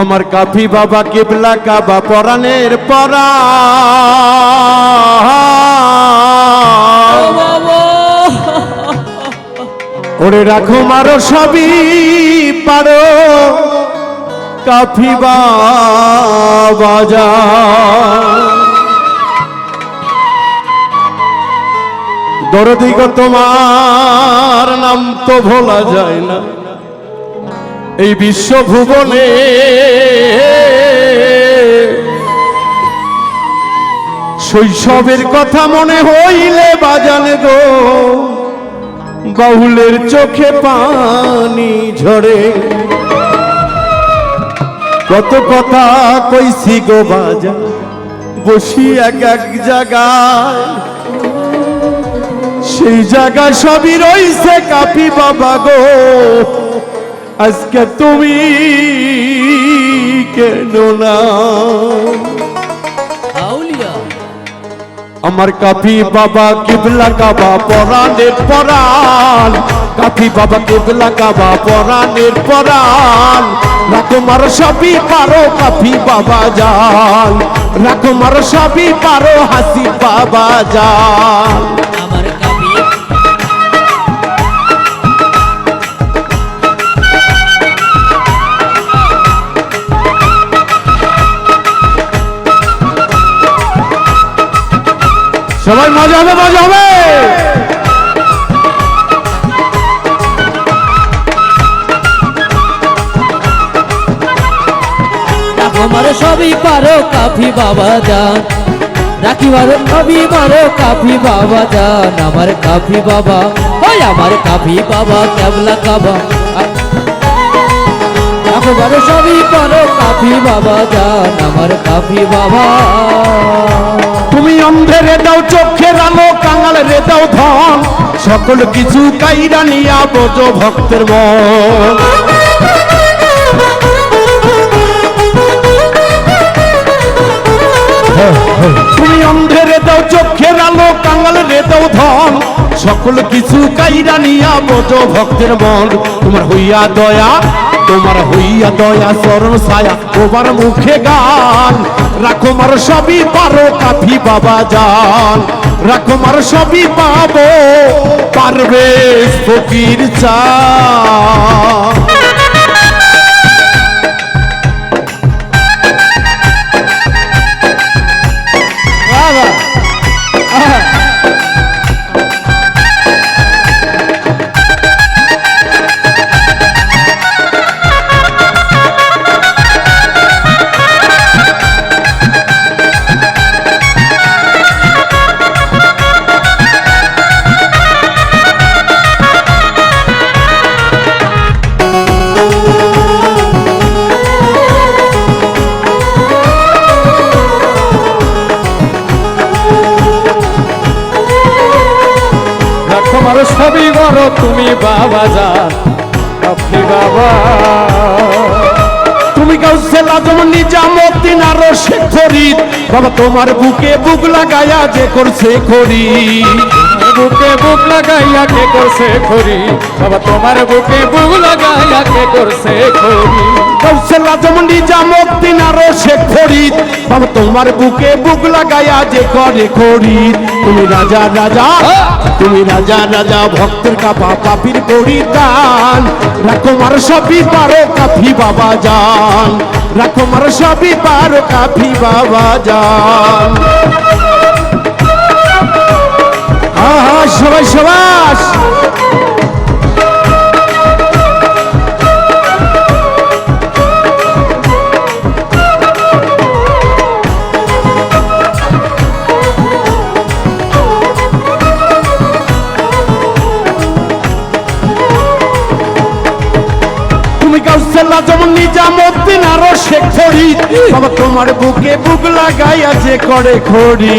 আমার কাফি বাবা কেবলা কাবা পরাণের পরা। ওরে রাখো মারো সবই পারো। কাফি বাজা দরদি গো তোমার নাম তো ভোলা যায় না। এই বিশ্বভুবনে শৈশবের কথা মনে হইলে বাজান গো বাহুলের চোখে পানি ঝরে। কত কথা কইছি গো বাজা বসি এক এক জায়গায়। সেই জায়গা সবই রইছে কাপি বাবা গো আজকে তুমি কেন না। আমার কাফি বাবা কিবলা কাবা পরাণের পরাণ। কাফি বাবা কিবলা কাবা পরাণের পরাণ। রাকুমার সবই পারো কাফি বাবা জান। রাকুমার সবই পারো হাসি বাবা জান। সবাই মজা হবে মজা হবে। আমার সবই পারো কাফি বাবা যান রাখি মারো কবি মারো কাফি বাবা যান আমার কাফি বাবা, ওই আমার কাফি বাবা, কেবলা কাবা। আমার সবই পারো। কাফি বাবা যান আমার কাফি বাবা। তুমি অন্ধেরে দাও চোখের আলো কাঙাল রে দাও ধন। সকল কিছু কাইরা নিয়া বোঝ ভক্তের মন। তুমি অন্ধেরে দাও চোখের আলো কাঙাল রে দাও ধন। সকল কিছু কাইরা নিয়া বোঝ ভক্তের মন। তোমার হইয়া দয়া তোমার হইয়া দয়া, চরণ ছায়া, তোমার মুখে গান। রাখো মার সবই পারো কাফি বাবা যান রাখো মার সবই পাবো, পারবে ফকির চা তোমার সবই বড়, তুমি বাবা যা আপনি বাবা। তুমি কাউসে লাজম নিজামুদ্দিন আরও ফরিদ। বাবা, তোমার বুকে বুক লাগায়া যে করছে খরিদ। বুকে বুক লাগাইয়া কে করছে খড়ি? বাবা, তোমার বুকে বুক লাগাইয়া কে করছে খড়ি? গাউসে লাজম নিজামুদ্দিন আরও শেখ ফরিদ বাবা, তোমার বুকে বুক লাগাইয়া যে করে খরিদ তুমি রাজা রাজা, তুমি রাজা রাজা, ভক্তের কাপা পাপির পরিদান রাখো মার সবই পারো কাফি বাবা জান। রাখো মার সবই পারো কাফি বাবা জান আহা, সবাই, সবাস। তুমি কাউসেলা যেমন নিজামুদ্দিন, আরও শেখ ফরিদ বাবা, তোমার বুকে বুক লাগাইয়া যে করে খড়ি।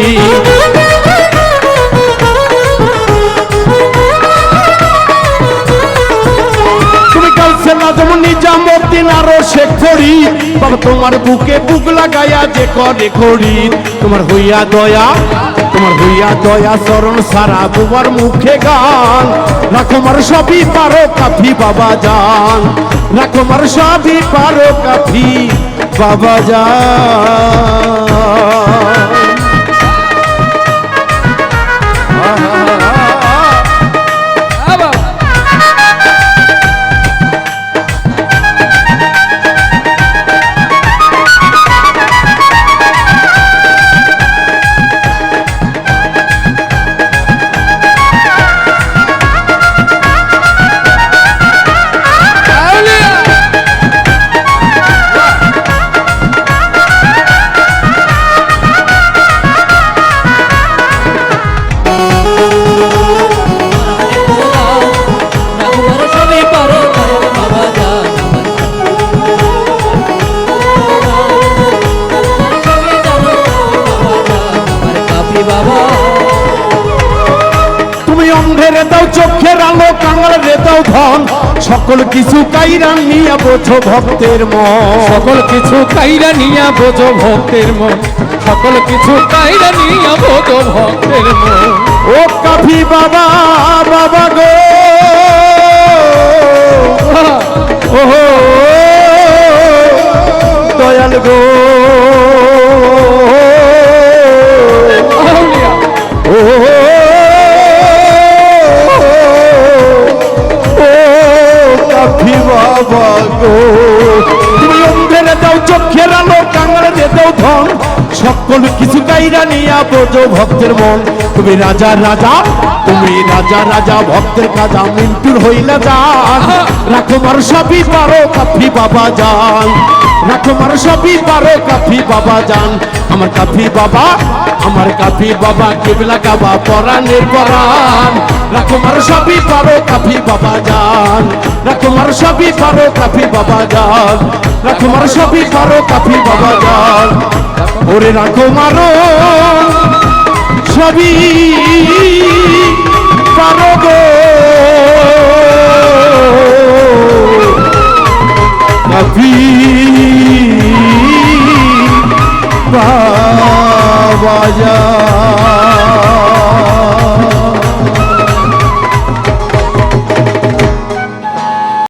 তোমার বুকে বুক লাগাইয়া যে করে খড়ি তোমার হইয়া দয়া, তোমার হইয়া দয়া চরণ সারা বুবার মুখে গান। রাখো মার সবই পারো কাফি বাবা জান। রাখো মার সবই পারো কাফি বাবা যা অন্ধের দাও চোখের আলো কাঙাল রে দাও ধন। সকল কিছু কাইরা নিয়ে বোঝো ভক্তের মন। সকল কিছু কাইরা নিয়া বোঝো ভক্তের মন। সকল কিছু কাইরা নিয়া বোঝো ভক্তের মন। ও কাফি বাবা বাবা গো। ও দয়াল গো। আলো কাঙাল যেতেও ধন, সকল কিছু কাইরা নিয়া বোঝো ভক্তের মন। তুমি রাজা রাজা, তুমি রাজা রাজা, ভক্তের কাজা, মিন্টুর হইলা যান। রাখো মার সবই পারো কাফি বাবা যান। রাখো মার সবই পারো কাফি বাবা যান আমার কাফি বাবা, আমার কাফি বাবা, কেবলা গাবা পরাণের পরাণ রাখো মার সবই পারো কাফি বাবা যান রাখো মার সবই পারো কাফি বাবা যান রাখো মার সবই পারো কাফি বাবা যান ওরে রাখো মারো, সবই পারো গো।